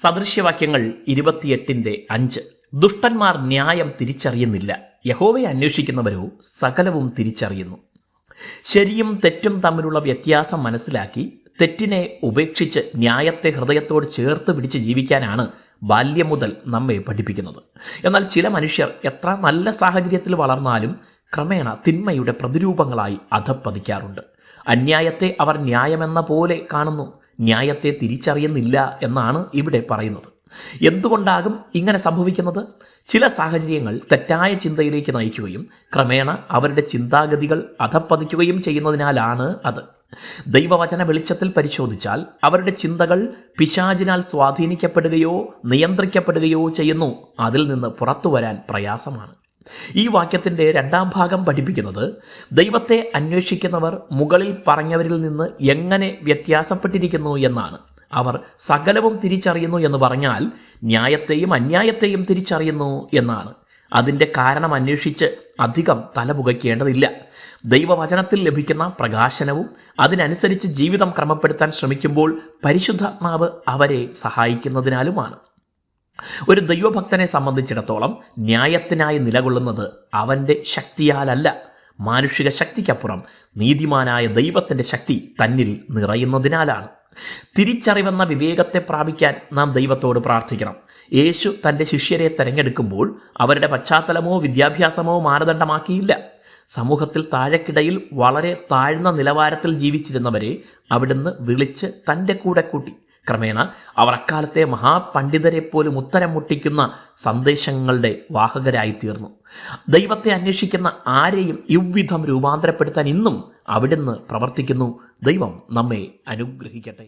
സദൃശ്യവാക്യങ്ങൾ ഇരുപത്തിയെട്ടിന്റെ അഞ്ച്. ദുഷ്ടന്മാർ ന്യായം തിരിച്ചറിയുന്നില്ല. യഹോവയെ അന്വേഷിക്കുന്നവരോ സകലവും തിരിച്ചറിയുന്നു. ശരിയും തെറ്റും തമ്മിലുള്ള വ്യത്യാസം മനസ്സിലാക്കി തെറ്റിനെ ഉപേക്ഷിച്ച് ന്യായത്തെ ഹൃദയത്തോട് ചേർത്ത് പിടിച്ച് ജീവിക്കാനാണ് ബാല്യം മുതൽ നമ്മെ പഠിപ്പിക്കുന്നത്. എന്നാൽ ചില മനുഷ്യർ എത്ര നല്ല സാഹചര്യത്തിൽ വളർന്നാലും ക്രമേണ തിന്മയുടെ പ്രതിരൂപങ്ങളായി അധപ്പതിക്കാറുണ്ട് അന്യായത്തെ അവർ ന്യായമെന്ന പോലെ കാണുന്നു. ന്യായത്തെ തിരിച്ചറിയുന്നില്ല എന്നാണ് ഇവിടെ പറയുന്നത്. എന്തുകൊണ്ടാകും ഇങ്ങനെ സംഭവിക്കുന്നത്? ചില സാഹചര്യങ്ങൾ തെറ്റായ ചിന്തയിലേക്ക് നയിക്കുകയും ക്രമേണ അവരുടെ ചിന്താഗതികൾ അധപ്പതിക്കുകയും ചെയ്യുന്നതിനാലാണ് അത്. ദൈവവചന വെളിച്ചത്തിൽ പരിശോധിച്ചാൽ അവരുടെ ചിന്തകൾ പിശാചിനാൽ സ്വാധീനിക്കപ്പെടുകയോ നിയന്ത്രിക്കപ്പെടുകയോ ചെയ്യുന്നു. അതിൽ നിന്ന് പുറത്തു വരാൻ പ്രയാസമാണ്. ഈ വാക്യത്തിന്റെ രണ്ടാം ഭാഗം പഠിപ്പിക്കുന്നത് ദൈവത്തെ അന്വേഷിക്കുന്നവർ മുകളിൽ പറഞ്ഞവരിൽ നിന്ന് എങ്ങനെ വ്യത്യാസപ്പെട്ടിരിക്കുന്നു എന്നാണ്. അവർ സകലവും തിരിച്ചറിയുന്നു എന്ന് പറഞ്ഞാൽ ന്യായത്തെയും അന്യായത്തെയും തിരിച്ചറിയുന്നു എന്നാണ്. അതിന്റെ കാരണം അന്വേഷിച്ച് അധികം തലപുകയ്ക്കേണ്ടതില്ല. ദൈവവചനത്തിൽ ലഭിക്കുന്ന പ്രകാശനവും അതിനനുസരിച്ച് ജീവിതം ക്രമപ്പെടുത്താൻ ശ്രമിക്കുമ്പോൾ പരിശുദ്ധാത്മാവ് അവരെ സഹായിക്കുന്നതിനാലുമാണ്. ഒരു ദൈവഭക്തനെ സംബന്ധിച്ചിടത്തോളം ന്യായത്തിനായി നിലകൊള്ളുന്നത് അവന്റെ ശക്തിയാലല്ല. മാനുഷിക ശക്തിക്കപ്പുറം നീതിമാനായ ദൈവത്തിന്റെ ശക്തി തന്നിൽ നിറയുന്നതിനാലാണ്. തിരിച്ചറിവെന്ന വിവേകത്തെ പ്രാപിക്കാൻ നാം ദൈവത്തോട് പ്രാർത്ഥിക്കണം. യേശു തന്റെ ശിഷ്യരെ തിരഞ്ഞെടുക്കുമ്പോൾ അവരുടെ പശ്ചാത്തലമോ വിദ്യാഭ്യാസമോ മാനദണ്ഡമാക്കിയില്ല. സമൂഹത്തിൽ താഴെക്കിടയിൽ വളരെ താഴ്ന്ന നിലവാരത്തിൽ ജീവിച്ചിരുന്നവരെ അവിടുന്ന് വിളിച്ച് തന്റെ കൂടെ കൂട്ടി. ക്രമേണ അവർ അക്കാലത്തെ മഹാപണ്ഡിതരെ പോലും ഉത്തരം മുട്ടിക്കുന്ന സന്ദേശങ്ങളുടെ വാഹകരായി തീർന്നു ദൈവത്തെ അന്വേഷിക്കുന്ന ആരെയും ഇவ்விധം രൂപാന്തരപ്പെടുത്താൻ ഇന്നും അവിടുന്ന് പ്രവർത്തിക്കുന്നു. ദൈവം നമ്മെ അനുഗ്രഹിക്കട്ടെ.